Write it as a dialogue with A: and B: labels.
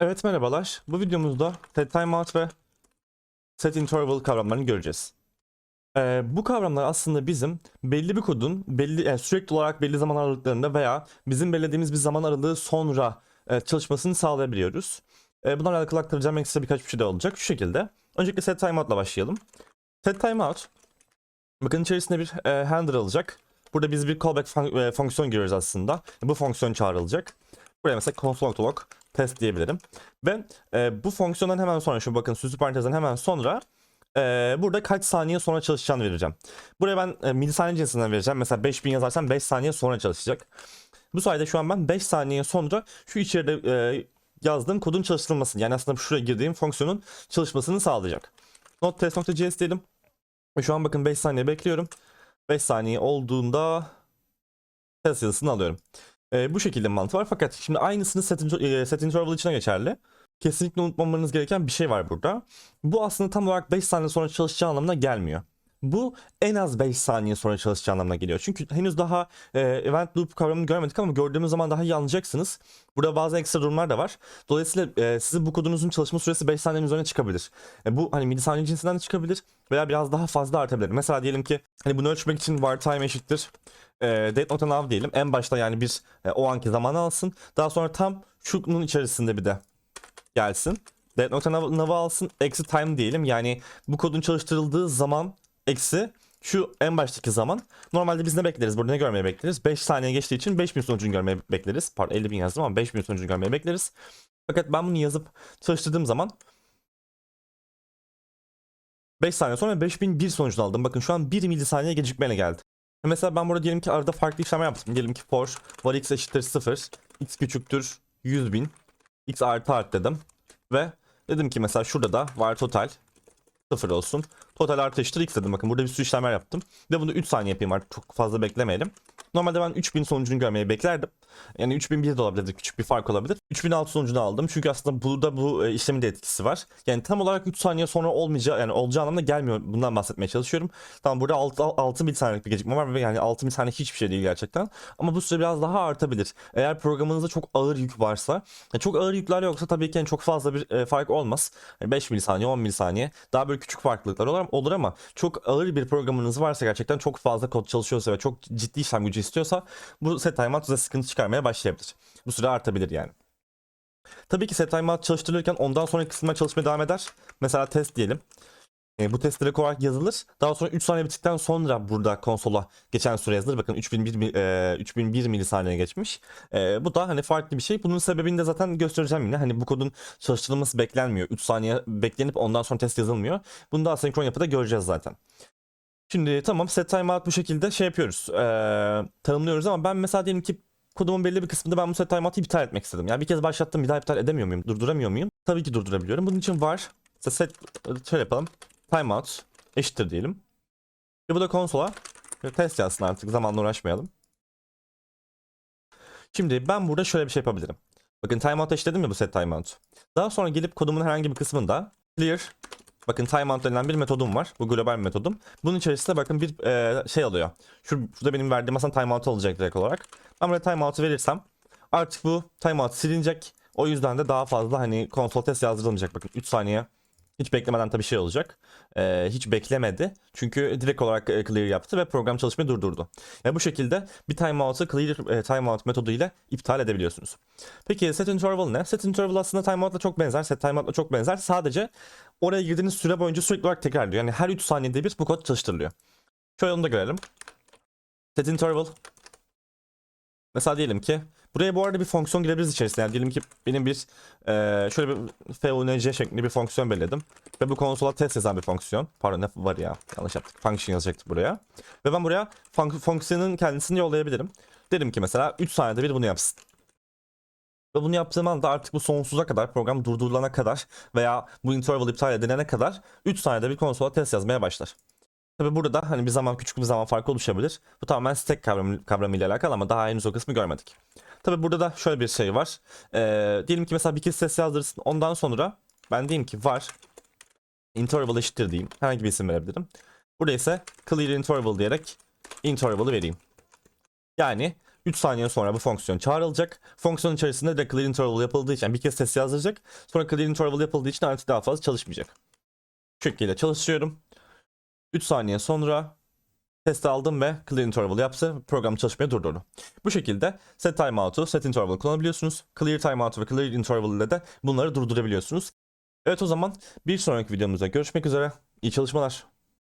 A: Evet merhabalar. Bu videomuzda set timeout ve set interval kavramlarını göreceğiz. Ee, bu kavramlar aslında bizim belli bir kodun belli yani sürekli olarak belli zaman aralıklarında veya bizim belirlediğimiz bir zaman aralığı sonra e, çalışmasını sağlayabiliyoruz. E, bunlarla alakalı aktaracağım ekstra birkaç bir şey de olacak. Şu şekilde. Öncelikle set timeout'la başlayalım. Set timeout bakın içerisinde bir e, handler alacak. Burada biz bir callback fun- e, fonksiyon giriyoruz aslında. Bu fonksiyon çağrılacak. Buraya mesela console.log test diyebilirim. Ve e, bu fonksiyondan hemen sonra şu bakın süslü parantezden hemen sonra e, burada kaç saniye sonra çalışacağını vereceğim. Buraya ben e, milisaniye cinsinden vereceğim. Mesela 5000 yazarsam 5 saniye sonra çalışacak. Bu sayede şu an ben 5 saniye sonra şu içeride e, yazdığım kodun çalıştırılmasını yani aslında şuraya girdiğim fonksiyonun çalışmasını sağlayacak. Not test.js diyelim. Ve şu an bakın 5 saniye bekliyorum. 5 saniye olduğunda test yazısını alıyorum. E, bu şekilde mantığı var fakat şimdi aynısını set, inter- e, set interval içine geçerli. Kesinlikle unutmamanız gereken bir şey var burada. Bu aslında tam olarak 5 saniye sonra çalışacağı anlamına gelmiyor. Bu en az 5 saniye sonra çalışacağı anlamına geliyor. Çünkü henüz daha e, event loop kavramını görmedik ama gördüğümüz zaman daha iyi anlayacaksınız. Burada bazı ekstra durumlar da var. Dolayısıyla e, sizin bu kodunuzun çalışma süresi 5 saniyenin üzerine çıkabilir. E, bu hani milisaniye cinsinden de çıkabilir veya biraz daha fazla artabilir. Mesela diyelim ki hani bunu ölçmek için var time eşittir e, date nokta nav diyelim. En başta yani bir e, o anki zamanı alsın. Daha sonra tam şunun içerisinde bir de gelsin. Date nokta nav, nav'ı alsın. Eksi time diyelim. Yani bu kodun çalıştırıldığı zaman eksi şu en baştaki zaman. Normalde biz ne bekleriz? Burada ne görmeyi bekleriz? 5 saniye geçtiği için 5000 sonucunu görmeyi bekleriz. Pardon 50.000 yazdım ama 5000 sonucunu görmeyi bekleriz. Fakat ben bunu yazıp çalıştırdığım zaman 5 saniye sonra 5001 sonucunu aldım. Bakın şu an 1 milisaniye gecikmeyle geldi. Mesela ben burada diyelim ki arada farklı işlem yaptım. Diyelim ki for var x eşittir 0, x küçüktür 100.000, x artı art dedim. Ve dedim ki mesela şurada da var total 0 olsun. Total artı eşittir x dedim. Bakın burada bir sürü işlemler yaptım. Ve bunu 3 saniye yapayım artık çok fazla beklemeyelim. Normalde ben 3000 sonucunu görmeyi beklerdim. Yani 3001 de olabilir, küçük bir fark olabilir. 3006 sonucunu aldım. Çünkü aslında burada bu e, işlemin de etkisi var. Yani tam olarak 3 saniye sonra olmayacağı yani olacağı anlamına gelmiyor. Bundan bahsetmeye çalışıyorum. Tamam burada 6, 6000 saniyelik bir gecikme var ve yani 6000 saniye hiçbir şey değil gerçekten. Ama bu süre biraz daha artabilir. Eğer programınızda çok ağır yük varsa, yani çok ağır yükler yoksa tabii ki yani çok fazla bir e, fark olmaz. Yani 5 milisaniye, 10 milisaniye daha böyle küçük farklılıklar olur, olur ama çok ağır bir programınız varsa gerçekten çok fazla kod çalışıyorsa ve çok ciddi işlem gücü istiyorsa bu set timeout size sıkıntı çıkarmaya başlayabilir. Bu süre artabilir yani. Tabii ki set timeout çalıştırılırken ondan sonraki kısımlar çalışmaya devam eder. Mesela test diyelim. E, bu test direkt olarak yazılır. Daha sonra 3 saniye bittikten sonra burada konsola geçen süre yazılır. Bakın 3001, mi- e, 3001 milisaniye geçmiş. E, bu da hani farklı bir şey. Bunun sebebini de zaten göstereceğim yine. Hani bu kodun çalıştırılması beklenmiyor. 3 saniye beklenip ondan sonra test yazılmıyor. Bunu da asenkron yapıda göreceğiz zaten. Şimdi tamam set timeout bu şekilde şey yapıyoruz. E, tanımlıyoruz ama ben mesela diyelim ki kodumun belli bir kısmında ben bu set timeout'u iptal etmek istedim. Yani bir kez başlattım bir daha iptal edemiyor muyum? Durduramıyor muyum? Tabii ki durdurabiliyorum. Bunun için var. Mesela set şöyle yapalım. Timeout eşittir diyelim. Ve bu da konsola test yazsın artık zamanla uğraşmayalım. Şimdi ben burada şöyle bir şey yapabilirim. Bakın timeout eşitledim ya bu set timeout. Daha sonra gelip kodumun herhangi bir kısmında clear Bakın timeout denilen bir metodum var. Bu global metodum. Bunun içerisinde bakın bir e, şey alıyor. Şu, şurada benim verdiğim aslında timeout alacak direkt olarak. Ben buraya timeout'u verirsem artık bu timeout silinecek. O yüzden de daha fazla hani konsol test yazdırılmayacak. Bakın 3 saniye hiç beklemeden tabii şey olacak. Ee, hiç beklemedi. Çünkü direkt olarak e, clear yaptı ve program çalışmayı durdurdu. Ve bu şekilde bir timeout'u clear e, timeout metodu ile iptal edebiliyorsunuz. Peki set interval ne? Set interval aslında timeout'la çok benzer. Set timeout'la çok benzer. Sadece oraya girdiğiniz süre boyunca sürekli olarak tekrarlıyor. Yani her 3 saniyede bir bu kod çalıştırılıyor. Şöyle onu da görelim. Set interval. Mesela diyelim ki buraya bu arada bir fonksiyon girebiliriz içerisine. Yani diyelim ki benim bir e, şöyle bir func şeklinde bir fonksiyon belirledim. Ve bu konsola test yazan bir fonksiyon. Pardon ne var ya yanlış yaptık. Function yazacaktık buraya. Ve ben buraya fun- fonksiyonun kendisini yollayabilirim. Dedim ki mesela 3 saniyede bir bunu yapsın. Ve bunu yaptığım anda artık bu sonsuza kadar program durdurulana kadar veya bu interval iptal edilene kadar 3 saniyede bir konsola test yazmaya başlar. Tabi burada da hani bir zaman küçük bir zaman farkı oluşabilir. Bu tamamen stack kavramı, kavramıyla alakalı ama daha henüz o kısmı görmedik. Tabi burada da şöyle bir şey var. Ee, diyelim ki mesela bir kez ses yazdırsın. Ondan sonra ben diyeyim ki var interval eşittir diyeyim. Herhangi bir isim verebilirim. Burada ise clear interval diyerek interval'ı vereyim. Yani 3 saniye sonra bu fonksiyon çağrılacak. Fonksiyon içerisinde de clear interval yapıldığı için bir kez test yazdıracak. Sonra clear interval yapıldığı için artık daha fazla çalışmayacak. Şu şekilde çalışıyorum. 3 saniye sonra testi aldım ve clear interval yaptı. Program çalışmaya durdurdu. Bu şekilde set timeout'u, set interval kullanabiliyorsunuz. Clear timeout'u ve clear interval ile de bunları durdurabiliyorsunuz. Evet o zaman bir sonraki videomuzda görüşmek üzere. İyi çalışmalar.